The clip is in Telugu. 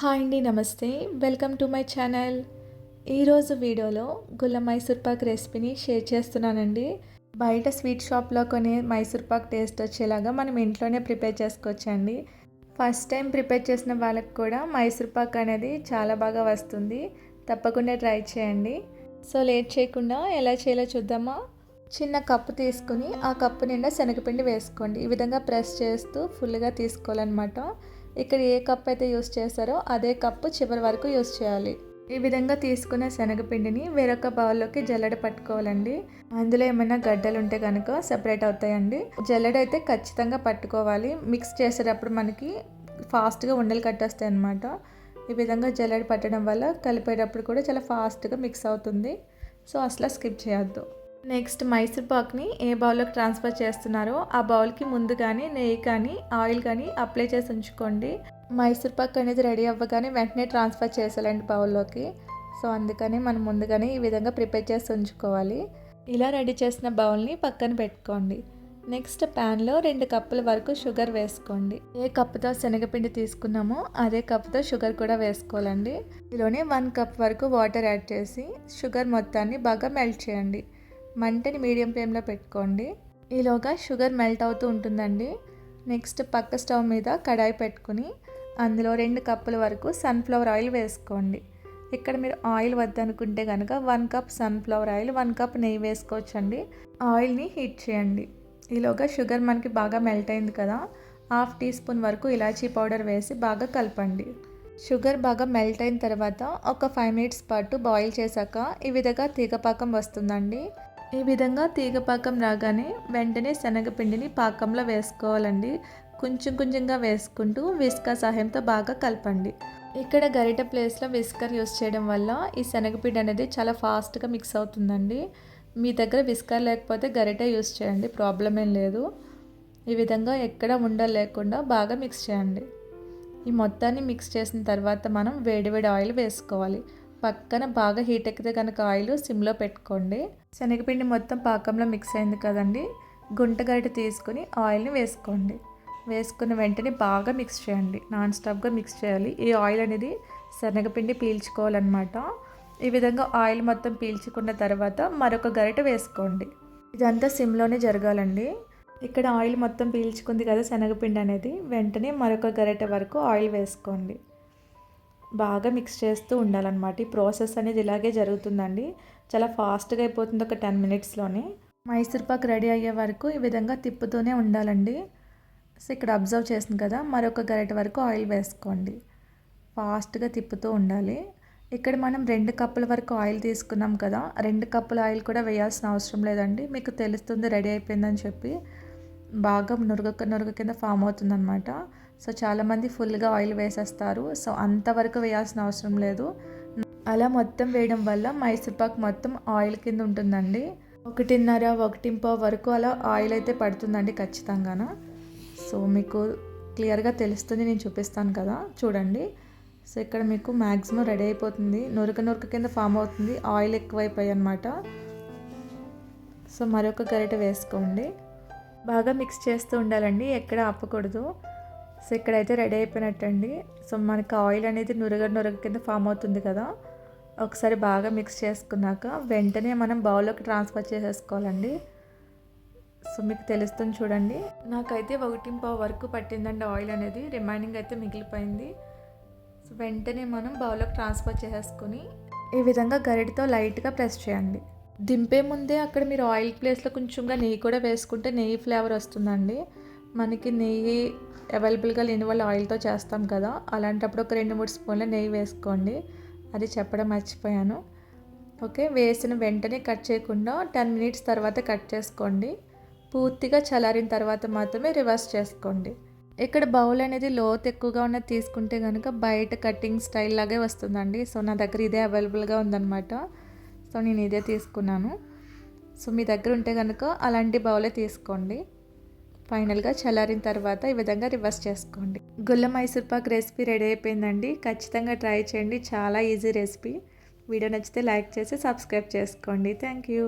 హాయ్ అండి నమస్తే. Welcome to my channel. ఈరోజు వీడియోలో గుల్ల మైసూర్ పాక్ రెసిపీని షేర్ చేస్తున్నానండి. బయట స్వీట్ షాప్లో కొనే మైసూర్ పాక్ టేస్ట్ వచ్చేలాగా మనం ఇంట్లోనే ప్రిపేర్ చేసుకోవచ్చండి. ఫస్ట్ టైం ప్రిపేర్ చేసిన వాళ్ళకి కూడా మైసూర్ పాక్ అనేది చాలా బాగా వస్తుంది. తప్పకుండా ట్రై చేయండి. సో లేట్ చేయకుండా ఎలా చేయాలో చూద్దామా? చిన్న కప్పు తీసుకుని ఆ కప్పు నిండా శనగపిండి వేసుకోండి. ఈ విధంగా ప్రెస్ చేస్తూ ఫుల్గా తీసుకోవాలన్నమాట. ఇక్కడ ఏ కప్ అయితే యూస్ చేస్తారో అదే కప్పు చివరి వరకు యూస్ చేయాలి. ఈ విధంగా తీసుకున్న శనగపిండిని వేరొక బౌల్లోకి జల్లెడ పట్టుకోవాలండి. అందులో ఏమైనా గడ్డలు ఉంటే కనుక సెపరేట్ అవుతాయండి. జల్లెడ అయితే ఖచ్చితంగా పట్టుకోవాలి. మిక్స్ చేసేటప్పుడు మనకి ఫాస్ట్గా ఉండలు కట్టేస్తాయి అనమాట ఈ విధంగా జల్లెడ పట్టడం వల్ల కలిపేటప్పుడు కూడా చాలా ఫాస్ట్గా మిక్స్ అవుతుంది. సో అసలు స్కిప్ చేయొద్దు. నెక్స్ట్ మైసూర్ పాక్ని ఏ బౌల్లోకి ట్రాన్స్ఫర్ చేస్తున్నారో ఆ బౌల్కి ముందు కానీ నెయ్యి కానీ ఆయిల్ కానీ అప్లై చేసి ఉంచుకోండి. మైసూర్ పాక్ అనేది రెడీ అవ్వగానే వెంటనే ట్రాన్స్ఫర్ చేసేయాలండి బౌల్లోకి. సో అందుకని మనం ముందుగానే ఈ విధంగా ప్రిపేర్ చేసి ఉంచుకోవాలి. ఇలా రెడీ చేసిన బౌల్ని పక్కన పెట్టుకోండి. నెక్స్ట్ ప్యాన్లో రెండు కప్పుల వరకు షుగర్ వేసుకోండి. ఏ కప్పుతో శనగపిండి తీసుకున్నామో అదే కప్తో షుగర్ కూడా వేసుకోవాలండి. ఇందులోనే వన్ కప్ వరకు వాటర్ యాడ్ చేసి షుగర్ మొత్తాన్ని బాగా మెల్ట్ చేయండి. మంటని మీడియం ఫ్లేమ్లో పెట్టుకోండి. ఈలోగా షుగర్ మెల్ట్ అవుతూ ఉంటుందండి. నెక్స్ట్ పక్క స్టవ్ మీద కడాయి పెట్టుకుని అందులో రెండు కప్పుల వరకు సన్ఫ్లవర్ ఆయిల్ వేసుకోండి. ఇక్కడ మీరు ఆయిల్ వద్దనుకుంటే కనుక one cup sunflower oil one cup నెయ్యి వేసుకోవచ్చండి. ఆయిల్ని హీట్ చేయండి. ఈలోగా షుగర్ మనకి బాగా మెల్ట్ అయింది కదా హాఫ్ టీ స్పూన్ వరకు ఇలాచీ పౌడర్ వేసి బాగా కలపండి. షుగర్ బాగా మెల్ట్ అయిన తర్వాత ఒక ఫైవ్ మినిట్స్ పాటు బాయిల్ చేశాక ఈ విధంగా తీగపాకం వస్తుందండి. ఈ విధంగా తీగ పాకం రాగానే వెంటనే శనగపిండిని పాకంలో వేసుకోవాలండి. కొంచెం కొంచెంగా వేసుకుంటూ విస్కా సహాయంతో బాగా కలపండి. ఇక్కడ గరిట ప్లేస్లో విస్కర్ యూస్ చేయడం వల్ల ఈ శనగపిండి అనేది చాలా ఫాస్ట్గా మిక్స్ అవుతుందండి. మీ దగ్గర విస్కర్ లేకపోతే గరిట యూస్ చేయండి ప్రాబ్లం ఏం లేదు. ఈ విధంగా ఎక్కడ ఉండలు లేకుండా బాగా మిక్స్ చేయండి. ఈ మొత్తాన్ని మిక్స్ చేసిన తర్వాత మనం వేడివేడి ఆయిల్ వేసుకోవాలి. పక్కన బాగా హీట్ ఎక్కితే కనుక ఆయిల్ సిమ్లో పెట్టుకోండి. శనగపిండి మొత్తం పాకంలో మిక్స్ అయింది కదండి. గుంటగరిట తీసుకుని ఆయిల్ని వేసుకోండి. వేసుకున్న వెంటనే బాగా మిక్స్ చేయండి. నాన్ స్టాప్గా మిక్స్ చేయాలి. ఈ ఆయిల్ అనేది శనగపిండి పీల్చుకోవాలన్నమాట. ఈ విధంగా ఆయిల్ మొత్తం పీల్చుకున్న తర్వాత మరొక గరిట వేసుకోండి. ఇదంతా సిమ్లోనే జరగాలండి. ఇక్కడ ఆయిల్ మొత్తం పీల్చుకుంది కదా శనగపిండి అనేది. వెంటనే మరొక గరిట వరకు ఆయిల్ వేసుకోండి. బాగా మిక్స్ చేస్తూ ఉండాలన్నమాట. ఈ ప్రాసెస్ అనేది ఇలాగే జరుగుతుందండి. చాలా ఫాస్ట్గా అయిపోతుంది ఒక టెన్ మినిట్స్లోనే. మైసూర్ పాక్ రెడీ అయ్యే వరకు ఈ విధంగా తిప్పుతూనే ఉండాలండి. సో ఇక్కడ అబ్జర్వ్ చేసింది కదా మరొక గరిట వరకు ఆయిల్ వేసుకోండి. ఫాస్ట్గా తిప్పుతూ ఉండాలి. ఇక్కడ మనం రెండు కప్పుల వరకు ఆయిల్ తీసుకున్నాం కదా రెండు కప్పుల ఆయిల్ కూడా వేయాల్సిన అవసరం లేదండి. మీకు తెలుస్తుంది రెడీ అయిపోయిందని చెప్పి. బాగా నురగ నురగ కింద ఫామ్ అవుతుందన్నమాట. సో చాలామంది ఫుల్గా ఆయిల్ వేసేస్తారు. సో అంతవరకు వేయాల్సిన అవసరం లేదు. అలా మొత్తం వేయడం వల్ల మైసూర్పాక్ మొత్తం ఆయిల్ కింద ఉంటుందండి. ఒకటిన్నర ఒకటింప వరకు అలా ఆయిల్ అయితే పడుతుందండి ఖచ్చితంగాన. సో మీకు క్లియర్గా తెలుస్తుంది నేను చూపిస్తాను కదా. చూడండి. సో ఇక్కడ మీకు మ్యాక్సిమం రెడీ అయిపోతుంది. నురక నురక కింద ఫామ్ అవుతుంది. ఆయిల్ ఎక్కువైపోయి అనమాట సో మరొక గరిట వేసుకోండి. బాగా మిక్స్ చేస్తూ ఉండాలండి. ఎక్కడ ఆపకూడదు. సో ఇక్కడైతే రెడీ అయిపోయినట్టండి. సో మనకి ఆయిల్ అనేది నురగ నురగ కింద ఫామ్ అవుతుంది కదా. ఒకసారి బాగా మిక్స్ చేసుకున్నాక వెంటనే మనం బౌల్లోకి ట్రాన్స్ఫర్ చేసేసుకోవాలండి. సో మీకు తెలుస్తుంది చూడండి. నాకైతే ఒకటి పావు వరకు పట్టిందండి ఆయిల్ అనేది. రిమైనింగ్ అయితే మిగిలిపోయింది. సో వెంటనే మనం బౌల్లోకి ట్రాన్స్ఫర్ చేసేసుకొని ఈ విధంగా గరిటితో లైట్గా ప్రెస్ చేయండి. దింపే ముందే అక్కడ మీరు ఆయిల్ ప్లేస్లో కొంచెంగా నెయ్యి కూడా వేసుకుంటే నెయ్యి ఫ్లేవర్ వస్తుందండి. మనకి నెయ్యి అవైలబుల్గా లేని వాళ్ళు ఆయిల్తో చేస్తాం కదా అలాంటప్పుడు ఒక రెండు మూడు స్పూన్ల నెయ్యి వేసుకోండి. అది చెప్పడం మర్చిపోయాను. ఓకే వేసిన వెంటనే కట్ చేయకుండా టెన్ మినిట్స్ తర్వాత కట్ చేసుకోండి. పూర్తిగా చల్లారిన తర్వాత మాత్రమే రివర్స్ చేసుకోండి. ఇక్కడ బౌల్ అనేది లోత్ ఎక్కువగా ఉన్నది తీసుకుంటే కనుక బయట కటింగ్ స్టైల్ లాగే వస్తుందండి. సో నా దగ్గర ఇదే అవైలబుల్గా ఉందన్నమాట. సో నేను ఇదే తీసుకున్నాను. సో మీ దగ్గర ఉంటే కనుక అలాంటి బౌలే తీసుకోండి. ఫైనల్గా చల్లారిన తర్వాత ఈ విధంగా రివర్స్ చేసుకోండి. గుల్ల మైసూర్ పాక్ రెసిపీ రెడీ అయిపోయిందండి. ఖచ్చితంగా ట్రై చేయండి. చాలా ఈజీ రెసిపీ. వీడియో నచ్చితే లైక్ చేసి సబ్స్క్రైబ్ చేసుకోండి. Thank you.